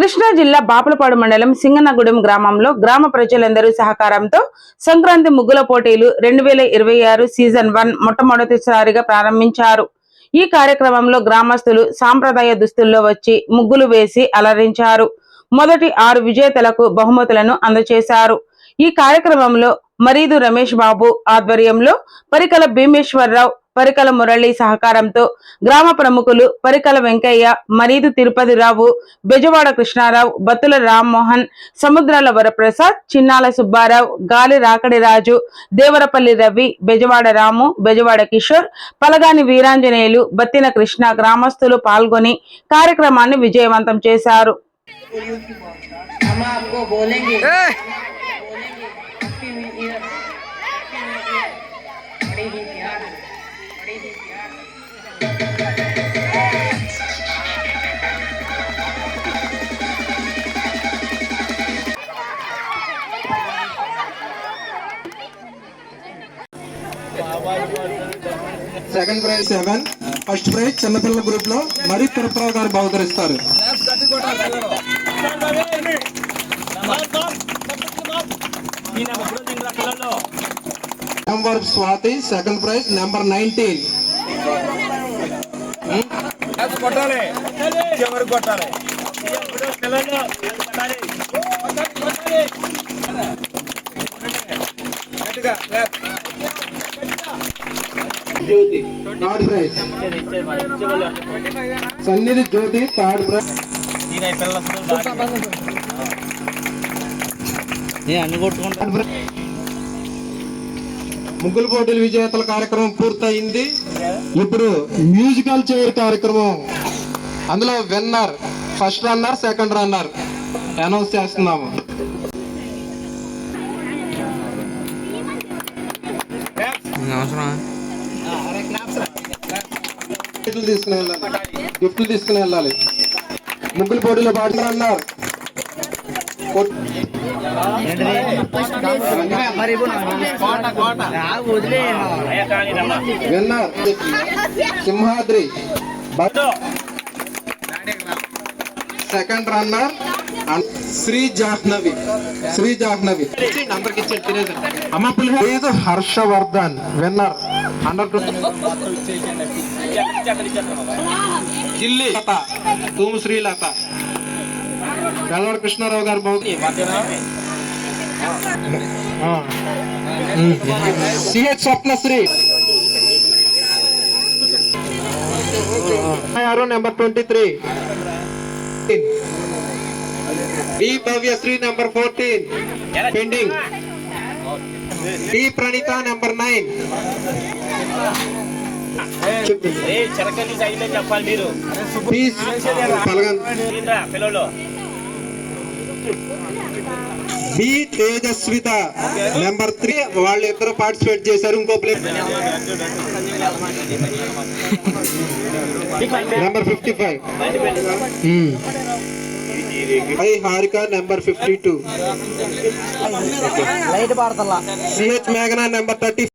కృష్ణా జిల్లా బాపులపాడు మండలం సింగనగూడెం గ్రామంలో గ్రామ ప్రజలందరూ సహకారంతో సంక్రాంతి ముగ్గుల పోటీలు రెండు వేల ఇరవై ఆరు సీజన్ వన్ మొట్టమొదటిసారిగా ప్రారంభించారు. ఈ కార్యక్రమంలో గ్రామస్తులు సాంప్రదాయ దుస్తుల్లో వచ్చి ముగ్గులు వేసి అలరించారు. మొదటి ఆరు విజేతలకు బహుమతులను అందజేశారు ఈ కార్యక్రమంలో మరీదు రమేష్ బాబు ఆధ్వర్యంలో పరికల భీమేశ్వరరావు పరికల మురళి సహకారంతో గ్రామ ప్రముఖులు పరికల వెంకయ్య మరీదు తిరుపతిరావు బెజవాడ కృష్ణారావు బత్తుల రామ్మోహన్ సముద్రాల వరప్రసాద్ చిన్నాల సుబ్బారావు గాలి రాకడి రాజు దేవరపల్లి రవి బెజవాడ రాము బెజవాడ కిషోర్ పలగాని వీరాంజనేయులు బత్తిన కృష్ణ గ్రామస్తులు పాల్గొని కార్యక్రమాన్ని విజయవంతం చేశారు. Second prize seven. First prize చిన్నపిల్లల గ్రూప్లో మరి తిరుపతిరావు గారు బహుకరిస్తారు. Number Swathi second prize number nineteen కొట్టాలి ఎవరు కొట్టాలి గట్టిగా జ్యోతి థర్డ్ ప్రైజ్. సన్నిధి జ్యోతి థర్డ్ ప్రైజ్. ముగ్గులు పోటీల విజేతల కార్యక్రమం పూర్తయింది. ఇప్పుడు మ్యూజికల్ చైర్ కార్యక్రమం. అందులో winner first runner second runner. Announce చేస్తున్నాము. గిఫ్ట్లు తీసుకుని వెళ్ళాలి. గిఫ్ట్లు తీసుకుని వెళ్ళాలి. ముగ్గులు పోటీలో పాటలు అన్నారు. Winner. Simhadri. Second runner. Sri Jahnavi Sri Jahnavi. అమ్మ పులిహోర హర్షవర్ధన్ విన్నర్. అండర్ జిల్లి లత తూము శ్రీలత గల్లవాడ కృష్ణారావు గారు సిహెచ్ స్వప్నశ్రీ. ఆరు number twenty three. D Bhavyasri number fourteen pending D Praneetha number nine చెప్పాలి మీరు? పిల్లలు బి తేజస్విత నెంబర్ త్రీ వాళ్ళు ఇద్దరు పార్టిసిపేట్ చేశారు ఇంకో place number fifty five I Harika number fifty two CH మేఘనా నెంబర్ థర్టీ